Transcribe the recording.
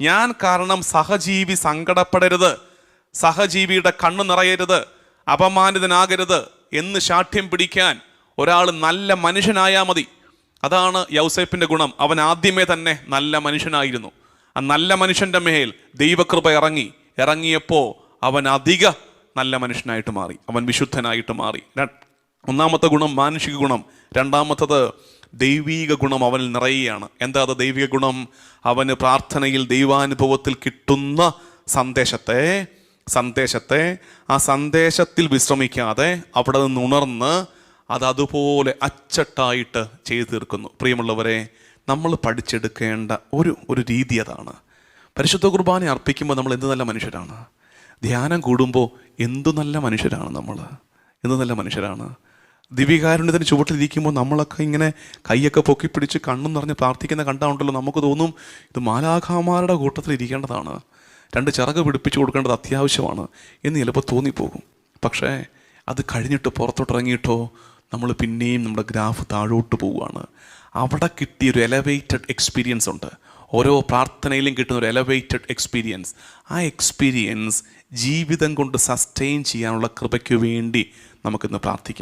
ഞാൻ കാരണം സഹജീവി സങ്കടപ്പെടരുത് സഹജീവിയുടെ കണ്ണു നിറയരുത് അപമാനിതനാകരുത് എന്ന് ശാഠ്യം പിടിക്കാൻ ഒരാൾ നല്ല മനുഷ്യനായാൽ മതി. അതാണ് യൗസേപ്പിന്റെ ഗുണം. അവൻ ആദ്യമേ തന്നെ നല്ല മനുഷ്യനായിരുന്നു. ആ നല്ല മനുഷ്യന്റെ മേൽ ദൈവകൃപ ഇറങ്ങി. ഇറങ്ങിയപ്പോൾ അവൻ അധിക നല്ല മനുഷ്യനായിട്ട് മാറി. അവൻ വിശുദ്ധനായിട്ട് മാറി. ഒന്നാമത്തെ ഗുണം മാനുഷിക ഗുണം. രണ്ടാമത്തത് ദൈവീക ഗുണം അവനിൽ നിറയുകയാണ്. എന്താ അത് ദൈവിക ഗുണം? അവന് പ്രാർത്ഥനയിൽ ദൈവാനുഭവത്തിൽ കിട്ടുന്ന സന്ദേശത്തെ സന്ദേശത്തെ ആ സന്ദേശത്തിൽ വിശ്രമിക്കാതെ അവിടെ നിന്ന് ഉണർന്ന് അത് അതുപോലെ അച്ചട്ടായിട്ട് ചെയ്തു തീർക്കുന്നു. പ്രിയമുള്ളവരെ നമ്മൾ പഠിച്ചെടുക്കേണ്ട ഒരു ഒരു രീതി അതാണ്. പരിശുദ്ധ കുർബാന അർപ്പിക്കുമ്പോൾ നമ്മൾ എന്ത് നല്ല മനുഷ്യരാണ്? ധ്യാനം കൂടുമ്പോൾ എന്തു നല്ല മനുഷ്യരാണ് നമ്മൾ? എന്ത് നല്ല മനുഷ്യരാണ്? ദിവികാരുണ്യത്തിന് ചുവട്ടിലിരിക്കുമ്പോൾ നമ്മളൊക്കെ ഇങ്ങനെ കൈയൊക്കെ പൊക്കി പിടിച്ച് കണ്ണും നിറഞ്ഞ് പ്രാർത്ഥിക്കുന്ന കണ്ടാണ്ടല്ലോ നമുക്ക് തോന്നും ഇത് മാലാഖാമാരുടെ കൂട്ടത്തിൽ ഇരിക്കേണ്ടതാണ് രണ്ട് ചിറക് പിടിപ്പിച്ചു കൊടുക്കേണ്ടത് അത്യാവശ്യമാണ് എന്ന് ചിലപ്പോൾ തോന്നിപ്പോകും. പക്ഷേ അത് കഴിഞ്ഞിട്ട് പുറത്തോട്ടിറങ്ങിയിട്ടോ നമ്മൾ പിന്നെയും നമ്മുടെ ഗ്രാഫ് താഴോട്ട് പോവുകയാണ്. അവിടെ കിട്ടിയൊരു എലവേറ്റഡ് എക്സ്പീരിയൻസ് ഉണ്ട്. ഓരോ പ്രാർത്ഥനയിലും കിട്ടുന്ന ഒരു എലവേറ്റഡ് എക്സ്പീരിയൻസ് ആ എക്സ്പീരിയൻസ് ജീവിതം കൊണ്ട് സസ്റ്റെയിൻ ചെയ്യാനുള്ള കൃപയ്ക്ക് വേണ്ടി നമുക്കിന്ന് പ്രാർത്ഥിക്കാം.